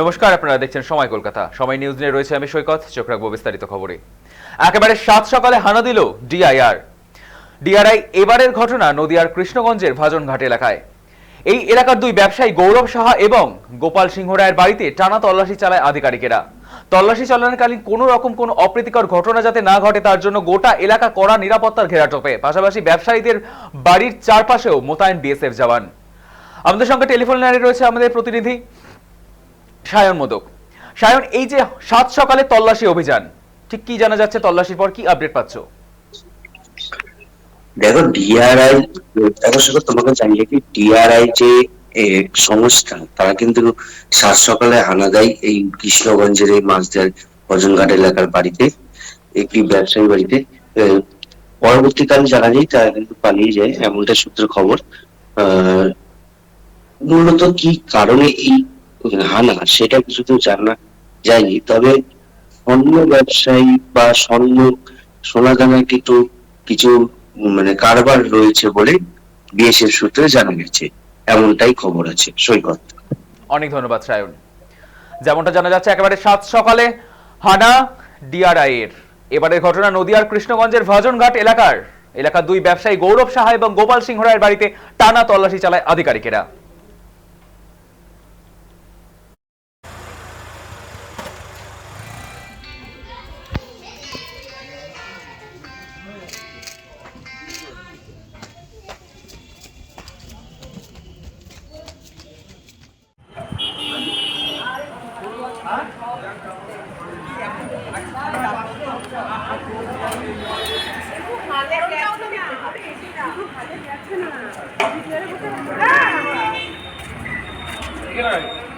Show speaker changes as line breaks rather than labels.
নমস্কার, আপনারা দেখছেন সময় কলকাতা। সময় নিউজ নিয়ে রয়েছে আমি সৈকত, চোখ রাখব বিস্তারিত খবরে। একেবারে সাত সকালে হানা দিল ডিআইআর। ডিআরআই এবারের ঘটনা নদিয়ার কৃষ্ণগঞ্জের ভাজনঘাট এলাকায়। এই এলাকার দুই ব্যবসায়ী গৌরব সাহা এবং গোপাল সিংহ রায়ের বাড়িতে টানা তল্লাশি চালায় আধিকারিকেরা। তল্লাশি চালানোকালীন কোনো রকম কোনো অপ্রীতিকর ঘটনা যাতে না ঘটে তার জন্য গোটা এলাকা কড়া নিরাপত্তার ঘেরা ঘেরাটোপে পাশাপাশি ব্যবসায়ীদের বাড়ির চারপাশেও মোতায়েন বিএসএফ জওয়ান। আমাদের সঙ্গে টেলিফোন লাইনে রয়েছে আমাদের প্রতিনিধি। সায়ন মোদক। সায়ন, এই যে সাত সকালে তল্লাশি অভিযান, ঠিক কি জানা যাচ্ছে তল্লাশির পর? কি আপডেট পাচ্ছ?
দেখো ডিআরআই অবশ্য তোমাকে জানিয়ে কি ডিআরআই যে সংস্থা, তারা কিন্তু সাত সকালে হানা দেয় এই কৃষ্ণগঞ্জের এই মাছদার অজনঘাট এলাকার বাড়িতে, একটি ব্যবসায়ী বাড়িতে পরবর্তীকালে জানা যায় তারা কিন্তু পালিয়ে যায় এমনটা সূত্র খবর। মূলত কি কারণে এই হানা সেটা কিছু তো জানা যায়নি। তবে স্বর্ণ ব্যবসায়ী বা স্বর্ণ সোনা কিন্তু কিছু মানে কারবার রয়েছে বলে বিএসএফ সূত্রে জানা গেছে। এমনটাই খবর আছে সৈকত।
অনেক ধন্যবাদ সায়ন যেমনটা জানা যাচ্ছে, একেবারে সাত সকালে হানা ডিআরআই এর এবারের ঘটনা নদিয়ার কৃষ্ণগঞ্জের ভাজনঘাট এলাকার। এলাকার দুই ব্যবসায়ী গৌরব সাহা এবং গোপাল সিংহ রায়ের বাড়িতে টানা তল্লাশি চালায় আধিকারিকেরা। Good night.